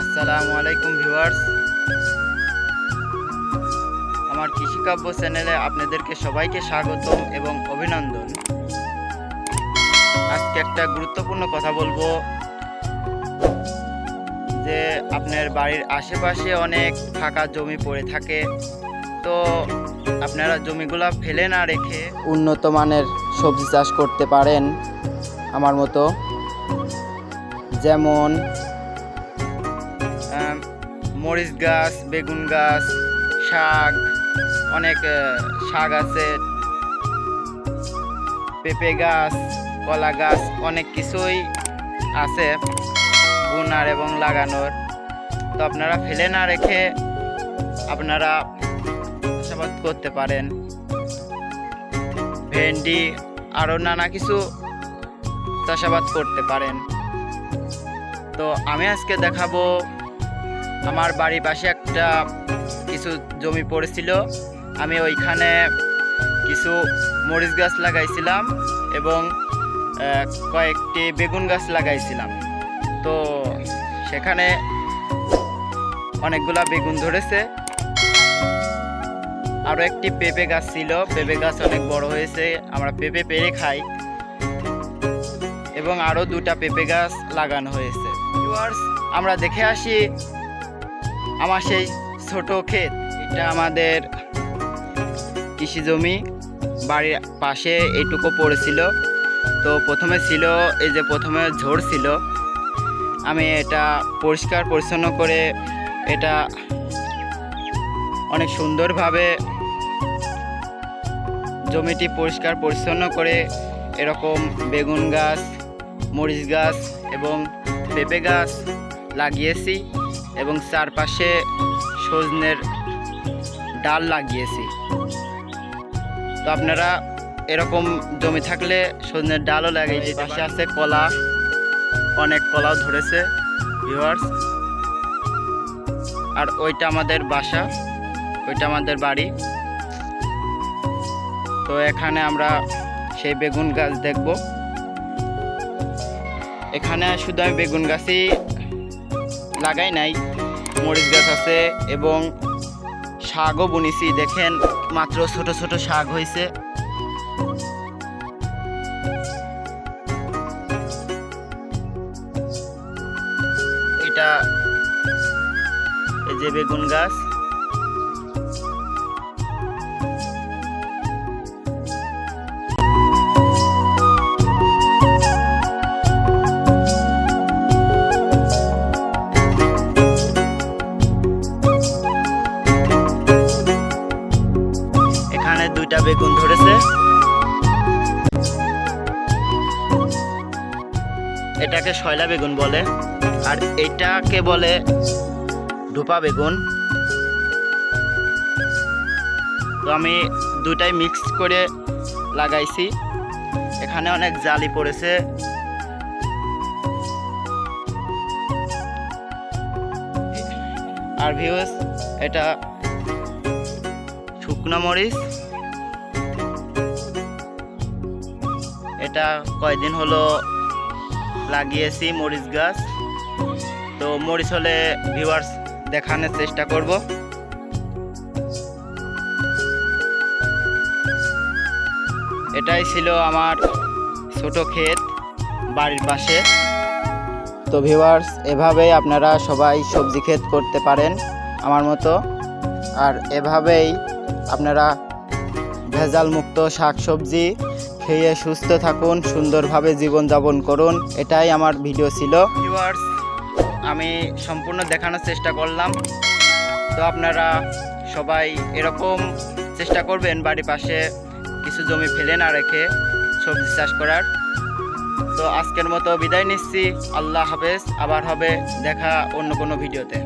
আসসালামু আলাইকুম ভিউয়ার্স। আমার কৃষিকাব্য চ্যানেলে আপনাদেরকে সবাইকে স্বাগতম এবং অভিনন্দন। আজকে একটা গুরুত্বপূর্ণ কথা বলব, যে আপনার বাড়ির আশেপাশে অনেক ফাঁকা জমি পড়ে থাকে। তো আপনারা জমিগুলো ফেলে না রেখে উন্নত মানের সবজি চাষ করতে পারেন আমার মতো। যেমন মরিচ গাছ, বেগুন গাছ, শাক, অনেক শাক আছে। পেঁপে গাছ, কলা গাছ, অনেক কিছুই আছে বোনার এবং লাগানোর। তো আপনারা ফেলে না রেখে আপনারা চাষাবাদ করতে পারেন। ভেন্ডি আরও নানা কিছু চাষাবাদ করতে পারেন। তো আমি আজকে দেখাবো আমার বাড়ির পাশে একটা কিছু জমি পড়েছিল। আমি ওইখানে কিছু মরিচ গাছ লাগাইছিলাম এবং কয়েকটি বেগুন গাছ লাগাইছিলাম। তো সেখানে অনেকগুলা বেগুন ধরেছে। আরও একটি পেঁপে গাছ ছিল। পেঁপে গাছ অনেক বড় হয়েছে। আমরা পেঁপে পেরে খাই। এবং আরও দুটা পেঁপে গাছ লাগানো হয়েছে। আমরা দেখে আসি আমার সেই ছোট ক্ষেত, এটা আমাদের কৃষি জমি। বাড়ির পাশে এইটুকু পড়েছিল। তো প্রথমে ছিল, এই যে প্রথমে ঝড় ছিল। আমি এটা পরিষ্কার পরিচ্ছন্ন করে এটা অনেক সুন্দরভাবে জমিটি পরিষ্কার পরিচ্ছন্ন করে এরকম বেগুন গাছ, মরিচ গাছ এবং পেঁপে গাছ লাগিয়েছি। এবং চারপাশে সজনের ডাল লাগিয়েছি। তো আপনারা এরকম জমি থাকলে সজনের ডালও লাগিয়ে দিতে পাশে আছে কলা, অনেক কলাও ধরেছে ভিউয়ার্স আর ওইটা আমাদের বাসা, ওইটা আমাদের বাড়ি। তো এখানে আমরা সেই বেগুন গাছ দেখব। এখানে শুধু আমি বেগুন গাছই লাগাই নাই। মরিচ গাছ আছে এবং শাকও বুনিছি। দেখেন, মাত্র ছোট ছোট শাক হয়েছে। এটা এই যে বেগুন গাছ। এটাকে শয়লা বেগুন বলে। আর এটাকে বলে ধোপা বেগুন। তো আমি দুটাই মিক্স করে লাগাইছি। এখানে অনেক জালি পড়েছে। আর ভিউস এটা শুকনো মরিচ। এটা কয়দিন হলো লাগিয়েছি মরিচ গাছ। তো মরিচ হলে ভিউয়ার্স দেখানোর চেষ্টা করব। এটাই ছিল আমার ছোট ক্ষেত বাড়ির পাশে। তো ভিউয়ার্স এভাবেই আপনারা সবাই সবজি ক্ষেত করতে পারেন আমার মতো। আর এভাবেই আপনারা ভেজাল মুক্ত শাকসবজি খেয়ে সুস্থ থাকুন, সুন্দরভাবে জীবনযাপন করুন, এটাই আমার ভিডিও ছিল। আমি সম্পূর্ণ দেখানোর চেষ্টা করলাম। তো আপনারা সবাই এরকম চেষ্টা করবেন বাড়ির পাশে কিছু জমি ফেলে না রেখে সবজি চাষ করার। তো আজকের মতো বিদায় নিচ্ছি। আল্লাহ হাফেজ। আবার হবে দেখা অন্য কোনো ভিডিওতে